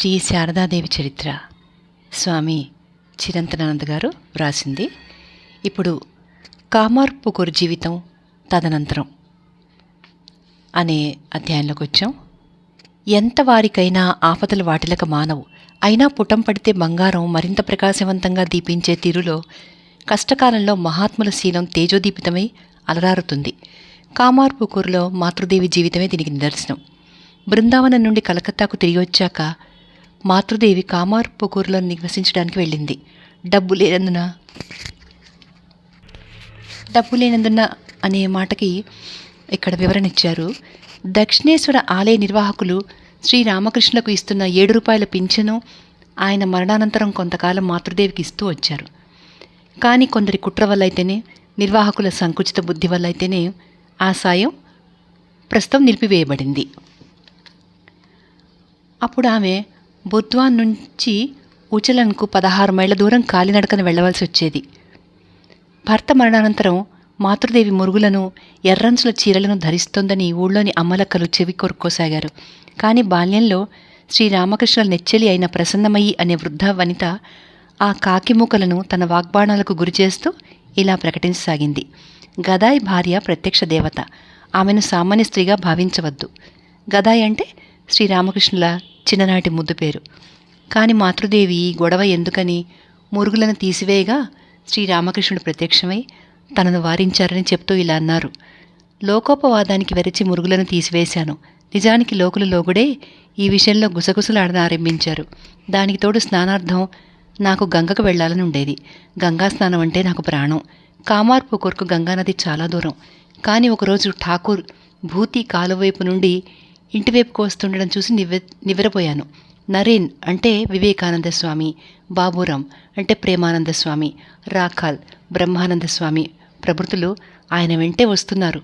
శ్రీ శారదాదేవి చరిత్ర. స్వామి చిరంతనానంద్ గారు వ్రాసింది. ఇప్పుడు కామార్పుకూరు జీవితం తదనంతరం అనే అధ్యాయంలోకి వచ్చాం. ఎంత వారికైనా ఆపదలు వాటిలకు మానవు. అయినా పుటం పడితే బంగారం మరింత ప్రకాశవంతంగా దీపించే తీరులో కష్టకాలంలో మహాత్ముల శీలం తేజోదీపితమై అలరారుతుంది. కామార్పుకూరులో మాతృదేవి జీవితమే దీనికి నిదర్శనం. బృందావనం నుండి కలకత్తాకు తిరిగి వచ్చాక మాతృదేవి కామార్పుకూరులో నివసించడానికి వెళ్ళింది. డబ్బు లేనందున డబ్బు లేనందున అనే మాటకి ఇక్కడ వివరణ ఇచ్చారు. దక్షిణేశ్వర ఆలయ నిర్వాహకులు శ్రీ రామకృష్ణులకు ఇస్తున్న ఏడు రూపాయల పింఛను ఆయన మరణానంతరం కొంతకాలం మాతృదేవికి ఇస్తూ వచ్చారు. కానీ కొందరి కుట్ర వల్ల అయితేనే నిర్వాహకుల సంకుచిత బుద్ధి వల్ల అయితేనే ఆ సాయం ప్రస్తుతం నిలిపివేయబడింది. అప్పుడు ఆమె బుద్వాన్ నుంచి ఉచలన్కు పదహారు మైళ్ళ దూరం కాలినడకన వెళ్ళవలసి వచ్చేది. భర్త మరణానంతరం మాతృదేవి మురుగులను ఎర్రంచుల చీరలను ధరిస్తోందని ఊళ్ళోని అమ్మలక్కలు చెవి కొరుక్కోసాగారు. కానీ బాల్యంలో శ్రీరామకృష్ణుల నెచ్చెలి అయిన ప్రసన్నమయ్యి అనే వృద్ధ వనిత ఆ కాకిమూకలను తన వాగ్బాణాలకు గురిచేస్తూ ఇలా ప్రకటించసాగింది. గదాయ్ భార్య ప్రత్యక్ష దేవత. ఆమెను సామాన్య స్త్రీగా భావించవద్దు. గదాయ్ అంటే శ్రీరామకృష్ణుల చిన్ననాటి ముద్దు పేరు. కాని మాతృదేవి గొడవ ఎందుకని? మురుగులను తీసివేయగా శ్రీరామకృష్ణుడు ప్రత్యక్షమై తనను వారించారని చెప్తూ ఇలా అన్నారు. లోకోపవాదానికి వెరచి మురుగులను తీసివేశాను. నిజానికి లోకులు లోగుడే ఈ విషయంలో గుసగుసలాడనారంభించారు. దానికి తోడు స్నానార్థం నాకు గంగకు వెళ్ళాలని ఉండేది గంగా స్నానం అంటే నాకు ప్రాణం. కామార్పు కొరకు గంగానది చాలా దూరం. కానీ ఒకరోజు ఠాకూర్ భూతి కాలువైపు నుండి ఇంటివైపుకు వస్తుండడం చూసి నివ్వె నివ్వెరపోయాను. నరేన్ అంటే వివేకానంద స్వామి బాబురాం అంటే ప్రేమానంద స్వామి రాఖాల్ బ్రహ్మానంద స్వామి ప్రభృతులు ఆయన వెంటే వస్తున్నారు.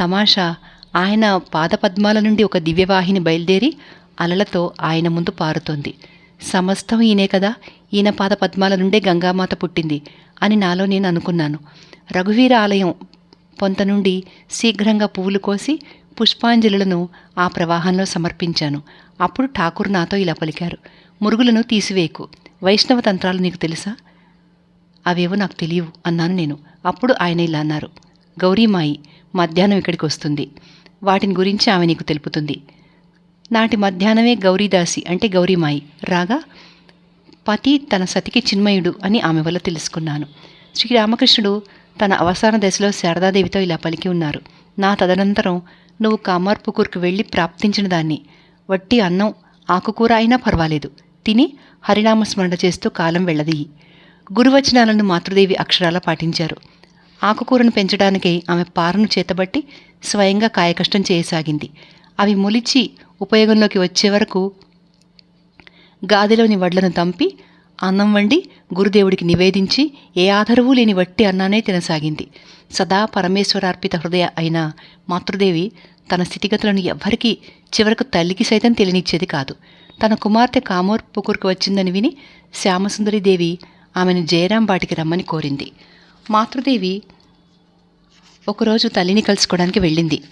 తమాషా ఆయన పాదపద్మాల నుండి ఒక దివ్యవాహిని బయలుదేరి అలలతో ఆయన ముందు పారుతోంది. సమస్తం ఈయనే కదా ఈయన పాదపద్మాల నుండే గంగామాత పుట్టింది అని నాలో నేను అనుకున్నాను. రఘువీర ఆలయం పొంత నుండి శీఘ్రంగా పువ్వులు కోసి పుష్పాంజలులను ఆ ప్రవాహంలో సమర్పించాను. అప్పుడు ఠాకూర్ నాతో ఇలా పలికారు. మురుగులను తీసివేయకు. వైష్ణవ తంత్రాలు నీకు తెలుసా? అవేవో నాకు తెలియవు అన్నాను నేను. అప్పుడు ఆయన ఇలా అన్నారు. గౌరీమాయి మధ్యాహ్నం ఇక్కడికి వస్తుంది. వాటిని గురించి ఆమె నీకు తెలుపుతుంది. నాటి మధ్యాహ్నమే గౌరీదాసి అంటే గౌరీమాయి. రాగా? పతి తన సతికి చిన్మయుడు అని ఆమె వల్ల తెలుసుకున్నాను. శ్రీరామకృష్ణుడు తన అవసాన దశలో శారదాదేవితో ఇలా పలికి ఉన్నారు. నా తదనంతరం నువ్వు కామార్పుకూరుకు వెళ్ళి ప్రాప్తించిన దాన్ని. వట్టి అన్నం ఆకుకూర అయినా పర్వాలేదు. తిని హరినామస్మరణ చేస్తూ కాలం వెళ్ళదీయి. గురువచనాలను మాతృదేవి అక్షరాల పాటించారు. ఆకుకూరను పెంచడానికై ఆమె పారను చేతబట్టి స్వయంగా కాయకష్టం చేయసాగింది. అవి మొలిచి ఉపయోగంలోకి వచ్చే వరకు గాదిలోని వడ్లను తంపి అన్నం వండి గురుదేవుడికి నివేదించి ఏ ఆధారవూ లేని వట్టి అన్నానే తినసాగింది. సదా పరమేశ్వరార్పిత హృదయ అయిన మాతృదేవి తన స్థితిగతులను ఎవ్వరికీ చివరకు తల్లికి సైతం తెలియనిచ్చేది కాదు. తన కుమార్తె కామోర్ పుకూర్కు వచ్చిందని విని శ్యామసుందరిదేవి ఆమెను జయరాం బాటికి రమ్మని కోరింది. మాతృదేవి ఒకరోజు తల్లిని కలుసుకోవడానికి వెళ్ళింది.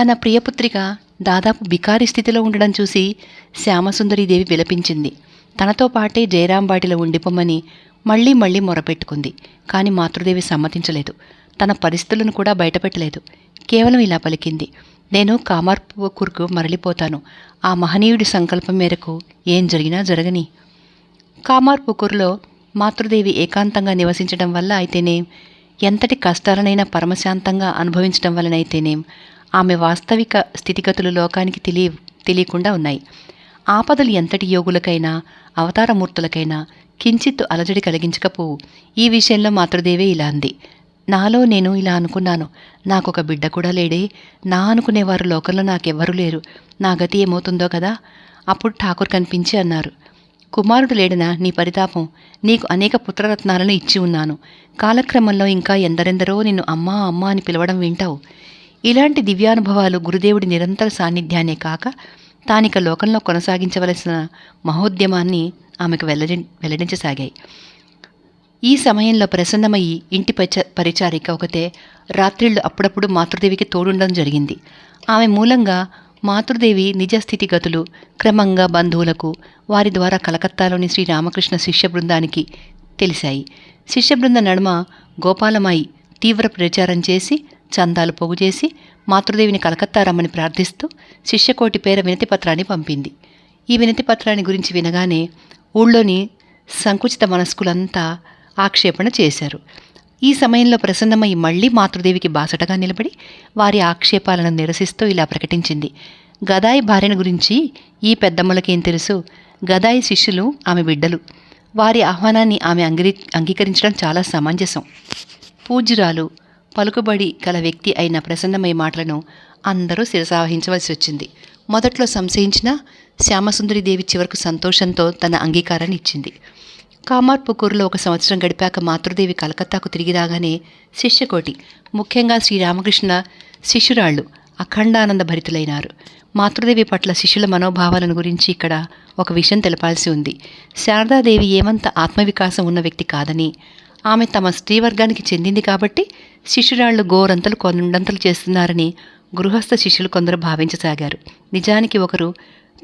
తన ప్రియపుత్రిక దాదాపు బికారి స్థితిలో ఉండడం చూసి శ్యామసుందరీదేవి విలపించింది. తనతో పాటే జయరాంబాటిలో ఉండిపోమని మళ్ళీ మళ్ళీ మొరపెట్టుకుంది. కానీ మాతృదేవి సమ్మతించలేదు. తన పరిస్థితులను కూడా బయటపెట్టలేదు. కేవలం ఇలా పలికింది. నేను కామార్పుకూర్కు మరలిపోతాను. ఆ మహనీయుడి సంకల్పం మేరకు ఏం జరిగినా జరగని. కామార్పుకూరులో మాతృదేవి ఏకాంతంగా నివసించడం వల్ల అయితేనేం ఎంతటి కష్టాలనైనా పరమశాంతంగా అనుభవించడం వలనైతేనేం ఆమె వాస్తవిక స్థితిగతులు లోకానికి తెలియ తెలియకుండా ఉన్నాయి. ఆపదలు ఎంతటి యోగులకైనా అవతారమూర్తులకైనా కించిత్తు అలజడి కలిగించకపోవు ఈ విషయంలో మాతృదేవే ఇలా అంది. నాలో నేను ఇలా అనుకున్నాను. నాకొక బిడ్డ కూడా లేడే. నా అనుకునేవారు లోకంలో నాకెవ్వరూ లేరు. నా గతి ఏమవుతుందో కదా? అప్పుడు ఠాకూర్ కనిపించి అన్నారు. కుమారుడు లేడనా నీ పరితాపం. నీకు అనేక పుత్రరత్నాలను ఇచ్చి ఉన్నాను. కాలక్రమంలో ఇంకా ఎందరెందరో నిన్ను అమ్మా అమ్మా అని పిలవడం వింటావు. ఇలాంటి దివ్యానుభవాలు గురుదేవుడి నిరంతర సాన్నిధ్యాన్నే కాక తానిక లోకంలో కొనసాగించవలసిన మహోద్యమాన్ని ఆమెకు వెల్లడి వెల్లడించసాగాయి. ఈ సమయంలో ప్రసన్నమయ్యి ఇంటి పరిచ పరిచారిక ఒకతే రాత్రిళ్ళు అప్పుడప్పుడు మాతృదేవికి తోడుండడం జరిగింది. ఆమె మూలంగా మాతృదేవి నిజ స్థితిగతులు క్రమంగా బంధువులకు వారి ద్వారా కలకత్తాలోని శ్రీ రామకృష్ణ శిష్య బృందానికి తెలిసాయి శిష్య బృంద నడుమ గోపాలమాయి తీవ్ర ప్రచారం చేసి చందాలు పోగు చేసి మాతృదేవిని కలకత్తా రమ్మని ప్రార్థిస్తూ శిష్యకోటి పేర వినతి పత్రాన్ని పంపింది. ఈ వినతి పత్రాన్ని గురించి వినగానే ఊళ్ళోని సంకుచిత మనస్కులంతా ఆక్షేపణ చేశారు. ఈ సమయంలో ప్రసన్నమయ్యి మళ్ళీ మాతృదేవికి బాసటగా నిలబడి వారి ఆక్షేపాలను నిరసిస్తూ ఇలా ప్రకటించింది. గదాయి భార్యను గురించి ఈ పెద్దమ్మలకేం తెలుసు? గదాయి శిష్యులు ఆమె బిడ్డలు. వారి ఆహ్వానాన్ని ఆమె అంగీ అంగీకరించడం చాలా సమంజసం. పూజ్యురాలు పలుకుబడి గల వ్యక్తి అయిన ప్రసన్నమయ్య మాటలను అందరూ శిరసావహించవలసి వచ్చింది. మొదట్లో సంశయించిన శ్యామసుందరిదేవి చివరకు సంతోషంతో తన అంగీకారాన్ని ఇచ్చింది. కామార్పుకూరులో ఒక సంవత్సరం గడిపాక మాతృదేవి కలకత్తాకు తిరిగి రాగానే శిష్యకోటి ముఖ్యంగా శ్రీరామకృష్ణ శిష్యురాళ్ళు అఖండానంద భరితులైనారు. మాతృదేవి పట్ల శిష్యుల మనోభావాలను గురించి ఇక్కడ ఒక విషయం తెలపాల్సి ఉంది. శారదాదేవి ఏమంత ఆత్మవికాసం ఉన్న వ్యక్తి కాదని ఆమె తమ స్త్రీవర్గానికి చెందింది కాబట్టి శిష్యురాళ్ళు గోరంతలు కొండంతలు చేస్తున్నారని గృహస్థ శిష్యులు కొందరు భావించసాగారు. నిజానికి ఒకరు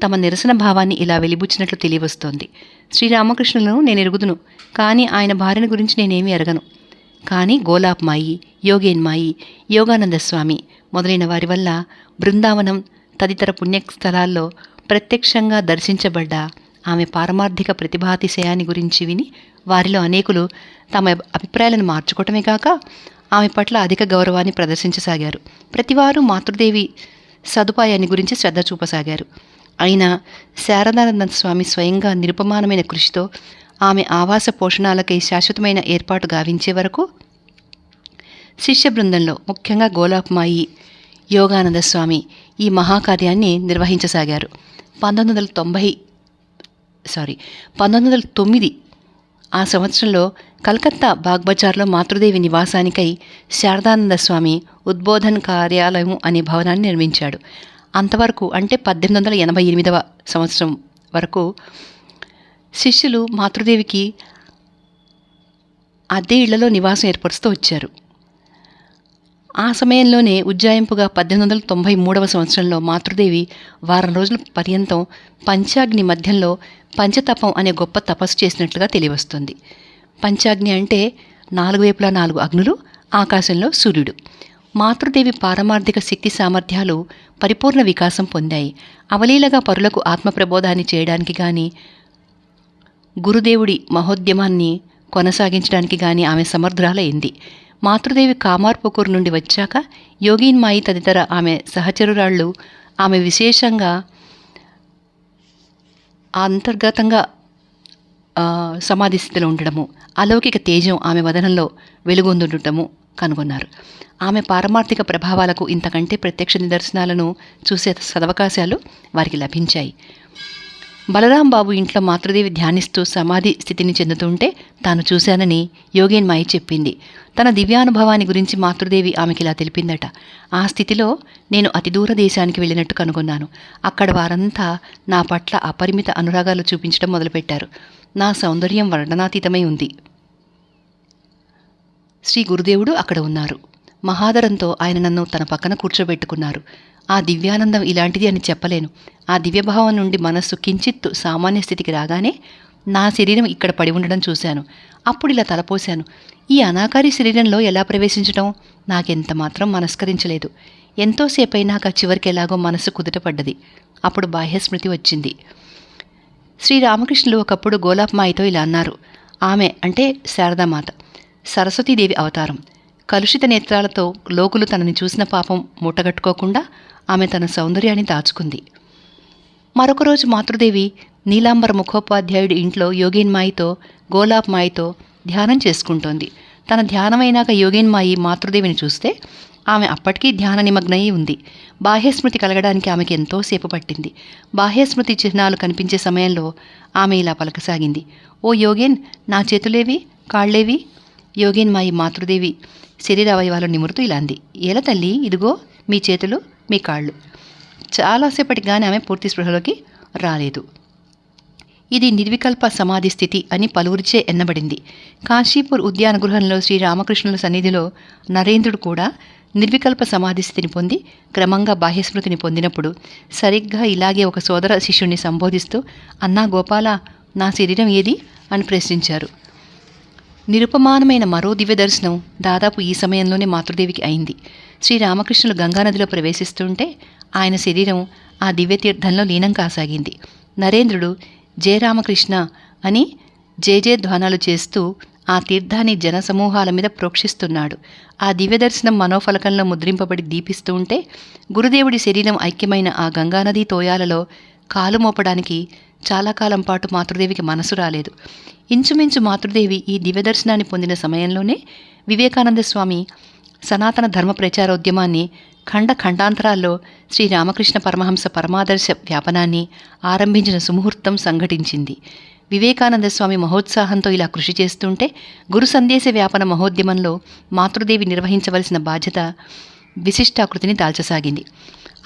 తమ నిరసన భావాన్ని ఇలా వెలిబుచ్చినట్లు తెలియవస్తోంది. శ్రీరామకృష్ణులను నేను ఎరుగుదును కానీ ఆయన భార్యను గురించి నేనేమీ ఎరగను కానీ గోలాప్మాయి యోగేన్మాయి యోగానంద స్వామి మొదలైన వారి వల్ల బృందావనం తదితర పుణ్యస్థలాల్లో ప్రత్యక్షంగా దర్శించబడ్డ ఆమె పారమార్థిక ప్రతిభాతిశయాన్ని గురించి విని వారిలో అనేకులు తమ అభిప్రాయాలను మార్చుకోవటమే కాక ఆమె పట్ల అధిక గౌరవాన్ని ప్రదర్శించసాగారు. ప్రతివారు మాతృదేవి సదుపాయాన్ని గురించి శ్రద్ధ చూపసాగారు. అయినా శారదానంద స్వామి స్వయంగా నిరుపమానమైన కృషితో ఆమె ఆవాస పోషణాలకై శాశ్వతమైన ఏర్పాటు గావించే వరకు శిష్య బృందంలో ముఖ్యంగా గోలాప్మాయి యోగానంద స్వామి ఈ మహాకార్యాన్ని నిర్వహించసాగారు. పంతొమ్మిది వందల తొంభై సారీ పంతొమ్మిది వందల తొమ్మిది ఆ సంవత్సరంలో కలకత్తా బాగ్బజార్లో మాతృదేవి నివాసానికై శారదానంద స్వామి ఉద్బోధన్ కార్యాలయం అనే భవనాన్ని నిర్మించాడు. అంతవరకు అంటే పద్దెనిమిది వందల ఎనభై ఎనిమిదవ సంవత్సరం వరకు శిష్యులు మాతృదేవికి అద్దె ఇళ్ళలో నివాసం ఏర్పరుస్తూ వచ్చారు. ఆ సమయంలోనే ఉజ్జాయింపుగా పద్దెనిమిది వందల తొంభై మూడవ సంవత్సరంలో మాతృదేవి వారం రోజుల పర్యంతం పంచాగ్ని మధ్యంలో పంచతపం అనే గొప్ప తపస్సు చేసినట్లుగా తెలియవస్తుంది. పంచాగ్ని అంటే నాలుగు వైపులా నాలుగు అగ్నులు ఆకాశంలో సూర్యుడు. మాతృదేవి పారమార్థిక శక్తి సామర్థ్యాలు పరిపూర్ణ వికాసం పొందాయి. అవలీలగా పరులకు ఆత్మప్రబోధాన్ని చేయడానికి కానీ గురుదేవుడి మహోద్యమాన్ని కొనసాగించడానికి కానీ ఆమె సమర్థురాలైంది. మాతృదేవి కామార్పుకూరు నుండి వచ్చాక యోగిన్మాయి తదితర ఆమె సహచరురాళ్ళు. ఆమె విశేషంగా అంతర్గతంగా సమాధి స్థితిలో ఉండడము అలౌకిక తేజం ఆమె వదనంలో వెలుగొందుండటము కనుగొన్నారు. ఆమె పారమార్థిక ప్రభావాలకు ఇంతకంటే ప్రత్యక్ష నిదర్శనాలను చూసే సదవకాశాలు వారికి లభించాయి. బలరాంబాబు ఇంట్లో మాతృదేవి ధ్యానిస్తూ సమాధి స్థితిని చెందుతుంటే తాను చూశానని యోగేన్మాయి చెప్పింది. తన దివ్యానుభవాన్ని గురించి మాతృదేవి ఆమెకిలా తెలిపిందట. ఆ స్థితిలో నేను అతి దూర దేశానికి వెళ్ళినట్టు కనుగొన్నాను. అక్కడ వారంతా నా పట్ల అపరిమిత అనురాగాలు చూపించడం మొదలుపెట్టారు. నా సౌందర్యం వర్ణనాతీతమై ఉంది. శ్రీ గురుదేవుడు అక్కడ ఉన్నారు. మహాదరంతో ఆయన నన్ను తన పక్కన కూర్చోబెట్టుకున్నారు. ఆ దివ్యానందం ఇలాంటిది అని చెప్పలేను. ఆ దివ్యభావం నుండి మనస్సు కించిత్తు సామాన్య స్థితికి రాగానే నా శరీరం ఇక్కడ పడి ఉండడం చూశాను. అప్పుడు ఇలా తలపోశాను. ఈ అనాకారి శరీరంలో ఎలా ప్రవేశించడం నాకెంత మాత్రం మనస్కరించలేదు. ఎంతోసేపైనాక చివరికి ఎలాగో మనస్సు కుదుటపడ్డది. అప్పుడు బాహ్యస్మృతి వచ్చింది. శ్రీరామకృష్ణులు ఒకప్పుడు గోలాప్మాయితో ఇలా అన్నారు. ఆమె అంటే శారదామాత. సరస్వతీదేవి అవతారం. కలుషిత నేత్రాలతో లోకులు తనని చూసిన పాపం మూటగట్టుకోకుండా ఆమె తన సౌందర్యాన్ని దాచుకుంది. మరొక రోజు మాతృదేవి నీలాంబర ముఖోపాధ్యాయుడి ఇంట్లో యోగేన్మాయితో గోలాప్మాయితో ధ్యానం చేసుకుంటోంది. తన ధ్యానమైనాక యోగేన్మాయి మాతృదేవిని చూస్తే ఆమె అప్పటికీ ధ్యాన నిమగ్నయి ఉంది. బాహ్యస్మృతి కలగడానికి ఆమెకి ఎంతో సేపు పట్టింది. బాహ్యస్మృతి చిహ్నాలు కనిపించే సమయంలో ఆమె ఇలా పలకసాగింది. ఓ యోగేన్ నా చేతులేవి కాళ్ళేవి? యోగేన్ మాయి మాతృదేవి శరీర అవయవాలు నిమురుతూ ఇలా అంది ఏల తల్లి ఇదిగో మీ చేతులు మీ కాళ్ళు. చాలాసేపటికి కానీ ఆమె పూర్తి స్పృహలోకి రాలేదు. ఇది నిర్వికల్ప సమాధి స్థితి అని పలువురిచే ఎన్నబడింది. కాశీపూర్ ఉద్యాన గృహంలో శ్రీరామకృష్ణుల సన్నిధిలో నరేంద్రుడు కూడా నిర్వికల్ప సమాధి స్థితిని పొంది క్రమంగా బాహ్యస్మృతిని పొందినప్పుడు సరిగ్గా ఇలాగే ఒక సోదర శిష్యుణ్ణి సంబోధిస్తూ అన్నా గోపాల నా శరీరం ఏది? అని ప్రశ్నించారు. నిరుపమానమైన మరో దివ్య దర్శనం దాదాపు ఈ సమయంలోనే మాతృదేవికి అయింది. శ్రీరామకృష్ణులు గంగానదిలో ప్రవేశిస్తుంటే ఆయన శరీరం ఆ దివ్యతీర్థంలో లీనం కాసాగింది. నరేంద్రుడు జయరామకృష్ణ అని జయజయధ్వానాలు చేస్తూ ఆ తీర్థాన్ని జనసమూహాల మీద ప్రోక్షిస్తున్నాడు. ఆ దివ్య దర్శనం మనోఫలకంలో ముద్రింపబడి దీపిస్తూ ఉంటే గురుదేవుడి శరీరం ఐక్యమైన ఆ గంగానదీ తోయాలలో కాలు మోపడానికి చాలా కాలం పాటు మాతృదేవికి మనసు రాలేదు. ఇంచుమించు మాతృదేవి ఈ దివ్యదర్శనాన్ని పొందిన సమయంలోనే వివేకానంద స్వామి సనాతన ధర్మ ప్రచారోద్యమాన్ని ఖండ ఖండాంతరాల్లో శ్రీ రామకృష్ణ పరమహంస పరమాదర్శ వ్యాపనాన్ని ఆరంభించిన సుముహూర్తం సంఘటించింది. వివేకానంద స్వామి మహోత్సాహంతో ఇలా కృషి చేస్తుంటే గురు సందేశ వ్యాపన మహోద్యమంలో మాతృదేవి నిర్వహించవలసిన బాధ్యత విశిష్టాకృతిని దాల్చసాగింది.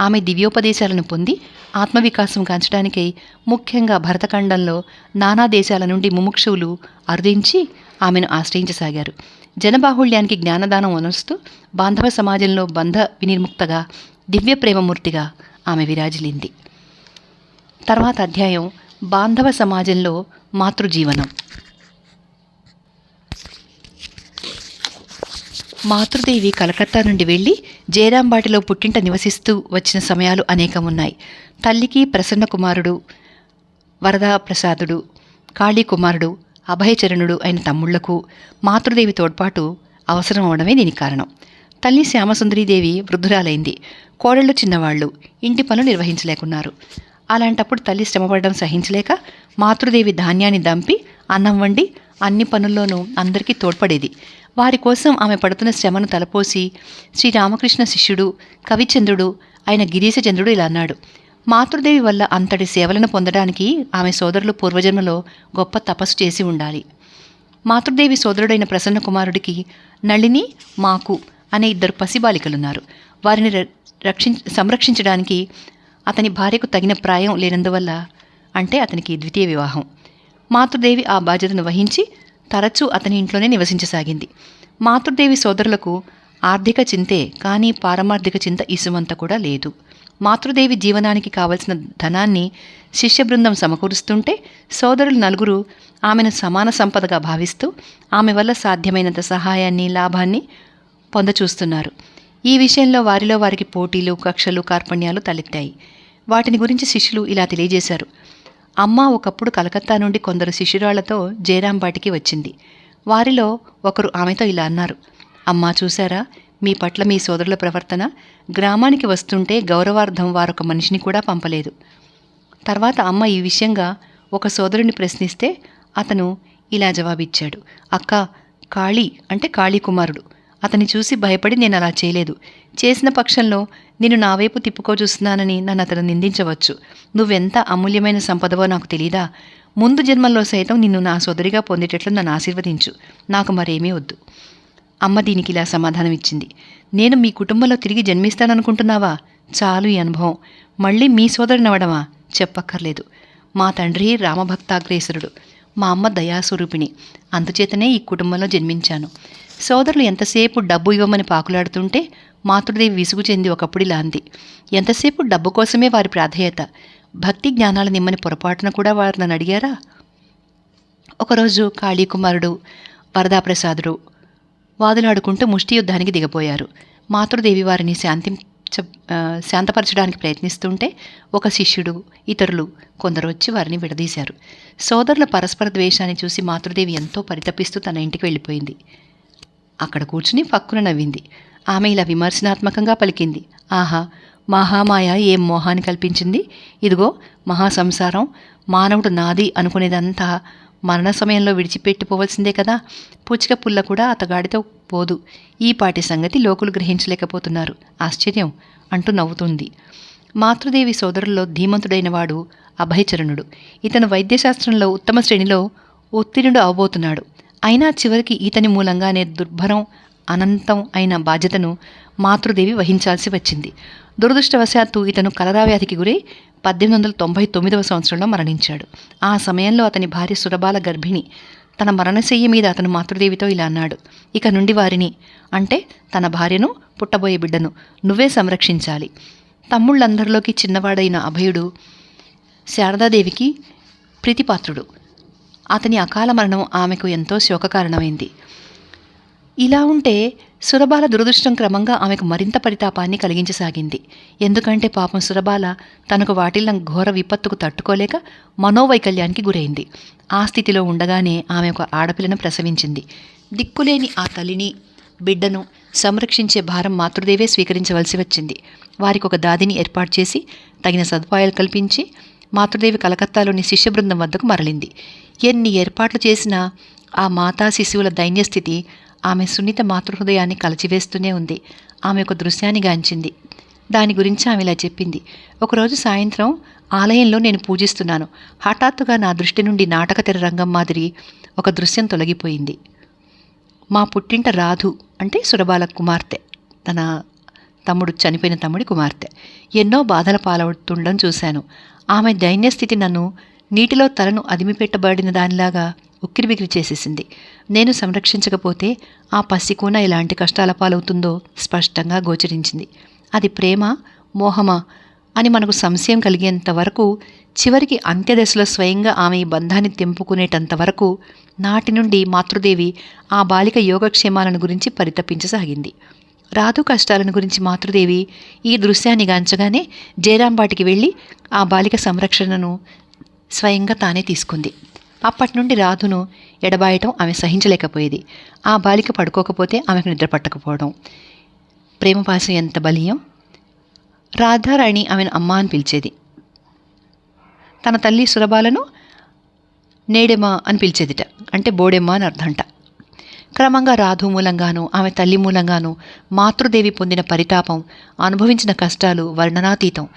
ఆమె దివ్యోపదేశాలను పొంది ఆత్మవికాసం కాంచడానికై ముఖ్యంగా భరతఖండంలో నానా దేశాల నుండి ముముక్షువులు అరుదించి ఆమెను ఆశ్రయించసాగారు. జనబాహుళ్యానికి జ్ఞానదానం వనరుస్తూ బాంధవ సమాజంలో బంధ వినిర్ముక్తగా దివ్య ప్రేమమూర్తిగా ఆమె విరాజిల్లింది. తర్వాత అధ్యాయం బాంధవ సమాజంలో మాతృజీవనం. మాతృదేవి కలకత్తా నుండి వెళ్ళి జయరాంబాటిలో పుట్టింట నివసిస్తూ వచ్చిన సమయాలు అనేకం ఉన్నాయి తల్లికి ప్రసన్న కుమారుడు వరదా ప్రసాదుడు కాళీ కుమారుడు అభయచరణుడు అయిన తమ్ముళ్ళకు మాతృదేవి తోడ్పాటు అవసరం అవడమే దీనికి కారణం. తల్లి శ్యామసుందరీదేవి వృద్ధురాలైంది. కోడళ్ళు చిన్నవాళ్ళు ఇంటి పనులు నిర్వహించలేకున్నారు. అలాంటప్పుడు తల్లి శ్రమపడడం సహించలేక మాతృదేవి ధాన్యాన్ని దంపి అన్నం వండి అన్ని పనుల్లోనూ అందరికీ తోడ్పడేది. వారి కోసం ఆమె పడుతున్న శ్రమను తలపోసి శ్రీరామకృష్ణ శిష్యుడు కవిచంద్రుడు అయిన గిరీశచంద్రుడు ఇలా అన్నాడు. మాతృదేవి వల్ల అంతటి సేవలను పొందడానికి ఆమె సోదరులు పూర్వజన్మలో గొప్ప తపస్సు చేసి ఉండాలి. మాతృదేవి సోదరుడైన ప్రసన్న కుమారుడికి నళిని మాకు అనే ఇద్దరు పసిబాలికలున్నారు. వారిని ర- సంరక్షించడానికి అతని భార్యకు తగిన ప్రాయం లేనందువల్ల అంటే అతనికి ద్వితీయ వివాహం. మాతృదేవి ఆ బాధ్యతను వహించి తరచూ అతని ఇంట్లోనే నివసించసాగింది. మాతృదేవి సోదరులకు ఆర్థిక చింతే కానీ పారమార్థిక చింత ఇసుమంత కూడా లేదు. మాతృదేవి జీవనానికి కావలసిన ధనాన్ని శిష్య బృందం సమకూరుస్తుంటే సోదరులు నలుగురు ఆమెను సమాన సంపదగా భావిస్తూ ఆమె వల్ల సాధ్యమైనంత సహాయాన్ని లాభాన్ని పొందచూస్తున్నారు. ఈ విషయంలో వారిలో వారికి పోటీలు కక్షలు కార్పణ్యాలు తలెత్తాయి. వాటిని గురించి శిష్యులు ఇలా తెలియజేశారు. అమ్మ ఒకప్పుడు కలకత్తా నుండి కొందరు శిష్యురాళ్ళతో జయరాంబాటికి వచ్చింది. వారిలో ఒకరు ఆమెతో ఇలా అన్నారు. అమ్మా చూశారా? మీ పట్ల మీ సోదరుల ప్రవర్తన గ్రామానికి వస్తుంటే గౌరవార్థం వారొక మనిషిని కూడా పంపలేదు. తర్వాత అమ్మ ఈ విషయంగా ఒక సోదరుని ప్రశ్నిస్తే అతను ఇలా జవాబిచ్చాడు. అక్క కాళీ అంటే కాళీ అతని అతన్ని చూసి భయపడి నేను అలా చేయలేదు. చేసిన పక్షంలో నేను నా వైపు తిప్పుకో చూస్తున్నానని నన్ను అతను నిందించవచ్చు. నువ్వెంత అమూల్యమైన సంపదవో నాకు తెలీదా? ముందు జన్మల్లో సైతం నిన్ను నా సోదరిగా పొందేటట్లు నన్ను ఆశీర్వదించు. నాకు మరేమీ వద్దు. అమ్మ దీనికి ఇలా సమాధానం ఇచ్చింది. నేను మీ కుటుంబంలో తిరిగి జన్మిస్తాననుకుంటున్నావా? చాలు ఈ అనుభవం. మళ్ళీ మీ సోదరునవడమా చెప్పక్కర్లేదు. మా తండ్రి రామభక్తాగ్రేసరుడు. మా అమ్మ దయాస్వరూపిణి. అందుచేతనే ఈ కుటుంబంలో జన్మించాను. సోదరులు ఎంతసేపు డబ్బు ఇవ్వమని పాకులాడుతుంటే మాతృదేవి విసుగు చెంది ఒకప్పుడు అంది. ఎంతసేపు డబ్బు కోసమే వారి ప్రాధేయత భక్తి జ్ఞానాలు నిమ్మని పొరపాటున కూడా వారు నన్ను అడిగారా? ఒకరోజు కాళీకుమారుడు వరదాప్రసాదుడు వాదులాడుకుంటూ ముష్టి యుద్ధానికి దిగబోయారు మాతృదేవి వారిని శాంతి శాంతపరచడానికి ప్రయత్నిస్తుంటే ఒక శిష్యుడు ఇతరులు కొందరు వచ్చి వారిని విడదీశారు. సోదరుల పరస్పర ద్వేషాన్ని చూసి మాతృదేవి ఎంతో పరితపిస్తూ తన ఇంటికి వెళ్ళిపోయింది. అక్కడ కూర్చుని పక్కున నవ్వింది. ఆమె ఇలా విమర్శనాత్మకంగా పలికింది. ఆహా మహామాయ ఏం మోహాన్ని కల్పించింది? ఇదిగో మహాసంసారం మానవుడు నాది అనుకునేదంతా మరణ సమయంలో విడిచిపెట్టిపోవలసిందే కదా. పుచ్చిక పుల్ల కూడా అతగాడితో పోదు. ఈ పాటి సంగతి లోకులు గ్రహించలేకపోతున్నారు. ఆశ్చర్యం అంటూ నవ్వుతుంది. మాతృదేవి సోదరుల్లో ధీమంతుడైన వాడు అభయచరణుడు. ఇతను వైద్యశాస్త్రంలో ఉత్తమ శ్రేణిలో ఉత్తీర్ణుడు అవబోతున్నాడు. అయినా చివరికి ఈతని మూలంగానే దుర్భరం అనంతం అయిన బాధ్యతను మాతృదేవి వహించాల్సి వచ్చింది. దురదృష్టవశాత్తు ఇతను కలరా వ్యాధికి గురై పద్దెనిమిది వందల తొంభై తొమ్మిదవ సంవత్సరంలో మరణించాడు. ఆ సమయంలో అతని భార్య సురబాల గర్భిణి తన మరణశయ్య మీద అతను మాతృదేవితో ఇలా అన్నాడు. ఇక నుండి వారిని అంటే తన భార్యను పుట్టబోయే బిడ్డను నువ్వే సంరక్షించాలి. తమ్ముళ్ళందరిలోకి చిన్నవాడైన అభయుడు శారదాదేవికి ప్రీతిపాత్రుడు. అతని అకాల మరణం ఆమెకు ఎంతో శోకకారణమైంది. ఇలా ఉంటే సురబాల దురదృష్టం క్రమంగా ఆమెకు మరింత పరితాపాన్ని కలిగించసాగింది. ఎందుకంటే పాపం సురబాల తనకు వాటిల్ల ఘోర విపత్తుకు తట్టుకోలేక మనోవైకల్యానికి గురైంది. ఆ స్థితిలో ఉండగానే ఆమె ఒక ఆడపిల్లను ప్రసవించింది. దిక్కులేని ఆ తల్లిని బిడ్డను సంరక్షించే భారం మాతృదేవే స్వీకరించవలసి వచ్చింది. వారికి ఒక దాదిని ఏర్పాటు చేసి తగిన సదుపాయాలు కల్పించి మాతృదేవి కలకత్తాలోని శిష్య బృందం వద్దకు మరలింది. ఎన్ని ఏర్పాట్లు చేసినా ఆ మాతా శిశువుల దైన్యస్థితి ఆమె సున్నిత మాతృహృదయాన్ని కలచివేస్తూనే ఉంది. ఆమె ఒక దృశ్యాన్ని గాంచింది. దాని గురించి ఆమె ఇలా చెప్పింది. ఒకరోజు సాయంత్రం ఆలయంలో నేను పూజిస్తున్నాను. హఠాత్తుగా నా దృష్టి నుండి నాటక తెర రంగం మాదిరి ఒక దృశ్యం తొలగిపోయింది. మా పుట్టింట రాధు అంటే సురబాల కుమార్తె. తన తమ్ముడు చనిపోయిన తమ్ముడి కుమార్తె. ఎన్నో బాధల పాలవుతుండడం చూశాను. ఆమె దైన్యస్థితి నన్ను నీటిలో తలను అదిమిపెట్టబడిన దానిలాగా ఉక్కిరిబిక్కిరి చేసేసింది. నేను సంరక్షించకపోతే ఆ పసికూన ఎలాంటి కష్టాల పాలవుతుందో స్పష్టంగా గోచరించింది. అది ప్రేమ మోహమా అని మనకు సంశయం కలిగేంత వరకు చివరికి అంత్యదశలో స్వయంగా ఆమె ఈ బంధాన్ని తెంపుకునేటంత వరకు నాటి నుండి మాతృదేవి ఆ బాలిక యోగక్షేమాలను గురించి పరితపించసాగింది. రాధు కష్టాలను గురించి మాతృదేవి ఈ దృశ్యాన్ని గాంచగానే జయరాంబాటికి వెళ్ళి ఆ బాలిక సంరక్షణను స్వయంగా తానే తీసుకుంది. అప్పటి నుండి రాధును ఎడబాయటం ఆమె సహించలేకపోయేది. ఆ బాలిక పడుకోకపోతే ఆమెకు నిద్ర పట్టకపోవడం. ప్రేమపాసం ఎంత బలీయం? రాధారాణి ఆమెను అమ్మ అని పిలిచేది. తన తల్లి సురబాలను నేడెమ్మ అని పిలిచేదిట. అంటే బోడెమ్మ అని అర్థంట క్రమంగా రాధు మూలంగాను ఆమె తల్లి మూలంగాను మాతృదేవి పొందిన పరితాపం అనుభవించిన కష్టాలు వర్ణనాతీతం.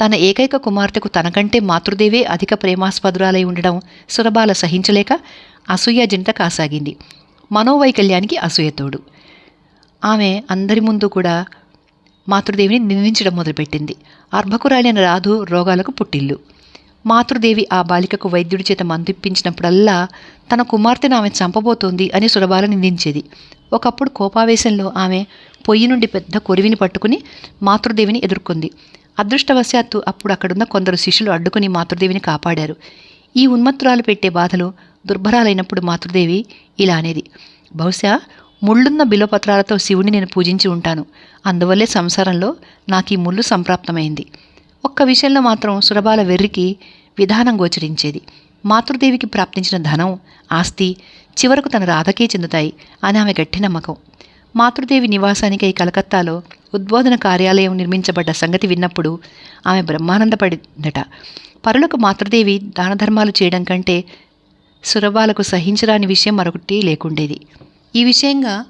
తన ఏకైక కుమార్తెకు తనకంటే మాతృదేవే అధిక ప్రేమాస్పదురాలై ఉండడం సురబాల సహించలేక అసూయ జంట కాసాగింది. మనోవైకల్యానికి అసూయతోడు ఆమె అందరి ముందు కూడా మాతృదేవిని నిందించడం మొదలుపెట్టింది. అర్భకురాలైన రాధు రోగాలకు పుట్టిల్లు. మాతృదేవి ఆ బాలికకు వైద్యుడి చేత మందిప్పించినప్పుడల్లా తన కుమార్తెను ఆమె చంపబోతోంది అని సురబాల నిందించేది. ఒకప్పుడు కోపావేశంలో ఆమె పొయ్యి నుండి పెద్ద కొరివిని పట్టుకుని మాతృదేవిని ఎదుర్కొంది. అదృష్టవశాత్తు అప్పుడు అక్కడున్న కొందరు శిష్యులు అడ్డుకుని మాతృదేవిని కాపాడారు. ఈ ఉన్మత్తురాలు పెట్టే బాధలు దుర్భరాలైనప్పుడు మాతృదేవి ఇలా అనేది. బహుశా ముళ్ళున్న బిలోపత్రాలతో శివుని నేను పూజించి ఉంటాను. అందువల్లే సంసారంలో నాకు ఈ ముళ్ళు సంప్రాప్తమైంది. ఒక్క విషయంలో మాత్రం సురభాల వెర్రికి విధానం గోచరించేది. మాతృదేవికి ప్రాప్తించిన ధనం ఆస్తి చివరకు తన రాధకే చెందుతాయి అని ఆమె గట్టి నమ్మకం. మాతృదేవి నివాసానికై కలకత్తాలో ఉద్బోధన కార్యాలయం నిర్మించబడ్డ సంగతి విన్నప్పుడు ఆమె బ్రహ్మానందపడిందట. పరులకు మాతృదేవి దానధర్మాలు చేయడం కంటే సురభాలకు సహించరాని విషయం మరొకటి లేకుండేది. ఈ విషయంగా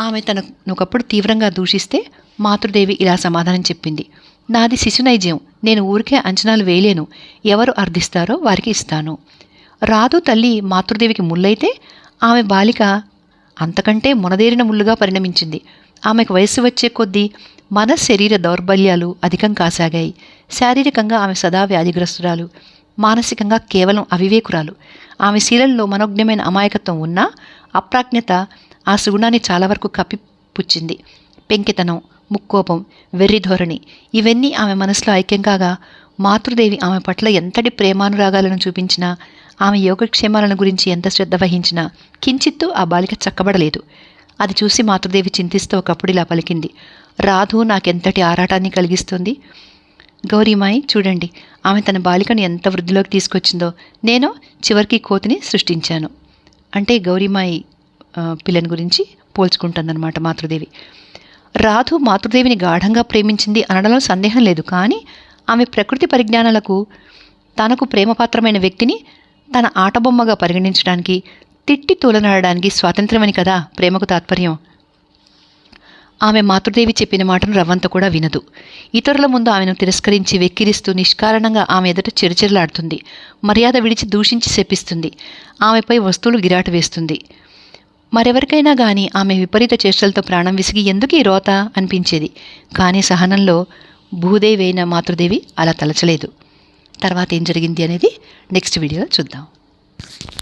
ఆమె తనను ఒకప్పుడు తీవ్రంగా దూషిస్తే మాతృదేవి ఇలా సమాధానం చెప్పింది. నాది శిశునైజ్యం నేను ఊరికే అంచనాలు వేయలేను. ఎవరు అర్థిస్తారో వారికి ఇస్తాను. రాదు తల్లి మాతృదేవికి ముళ్ళైతే ఆమె బాలిక అంతకంటే మొనదేరిన ముళ్ళుగా పరిణమించింది. ఆమెకు వయస్సు వచ్చే కొద్దీ మన శరీర దౌర్బల్యాలు అధికం కాసాగాయి. శారీరకంగా ఆమె సదా వ్యాధిగ్రస్తురాలు. మానసికంగా కేవలం అవివేకురాలు. ఆమె శీలంలో మనోజ్ఞమైన అమాయకత్వం ఉన్నా అప్రాజ్ఞత ఆ సుగుణాన్ని చాలా వరకు కప్పిపుచ్చింది. పెంకితనం ముక్కోపం వెర్రి ధోరణి. ఇవన్నీ ఆమె మనసులో ఐక్యం కాగా మాతృదేవి ఆమె పట్ల ఎంతటి ప్రేమానురాగాలను చూపించినా ఆమె యోగక్షేమాలను గురించి ఎంత శ్రద్ధ వహించినా కించిత్తు ఆ బాలిక చక్కబడలేదు. అది చూసి మాతృదేవి చింతిస్తూ ఒకప్పుడు ఇలా పలికింది. రాధు నాకెంతటి ఆరాటాన్ని కలిగిస్తుంది? గౌరీమాయి చూడండి ఆమె తన బాలికను ఎంత వృద్ధిలోకి తీసుకొచ్చిందో నేను చివరికి కోతిని సృష్టించాను. అంటే గౌరీమాయి పిల్లని గురించి పోల్చుకుంటుందన్నమాట మాతృదేవి. రాధు మాతృదేవిని గాఢంగా ప్రేమించింది అనడంలో సందేహం లేదు కానీ ఆమె ప్రకృతి పరిజ్ఞానాలకు తనకు ప్రేమపాత్రమైన వ్యక్తిని తన ఆటబొమ్మగా పరిగణించడానికి తిట్టి తూలనాడడానికి స్వాతంత్రమని కదా ప్రేమకు తాత్పర్యం. ఆమె మాతృదేవి చెప్పిన మాటను రవ్వంత కూడా వినదు. ఇతరుల ముందు ఆమెను తిరస్కరించి వెక్కిరిస్తూ నిష్కారణంగా ఆమె ఎదుట చిరచిరలాడుతుంది. మర్యాద విడిచి దూషించి శపిస్తుంది. ఆమెపై వస్తువులు గిరాట వేస్తుంది. మరెవరికైనా గాని ఆమె విపరీత చేష్టలతో ప్రాణం విసిగి ఎందుకు ఈ రోత? అనిపించేది. కానీ సహనంలో భూదేవి అయిన మాతృదేవి అలా తలచలేదు. తర్వాత ఏం జరిగింది అనేది నెక్స్ట్ వీడియోలో చూద్దాం.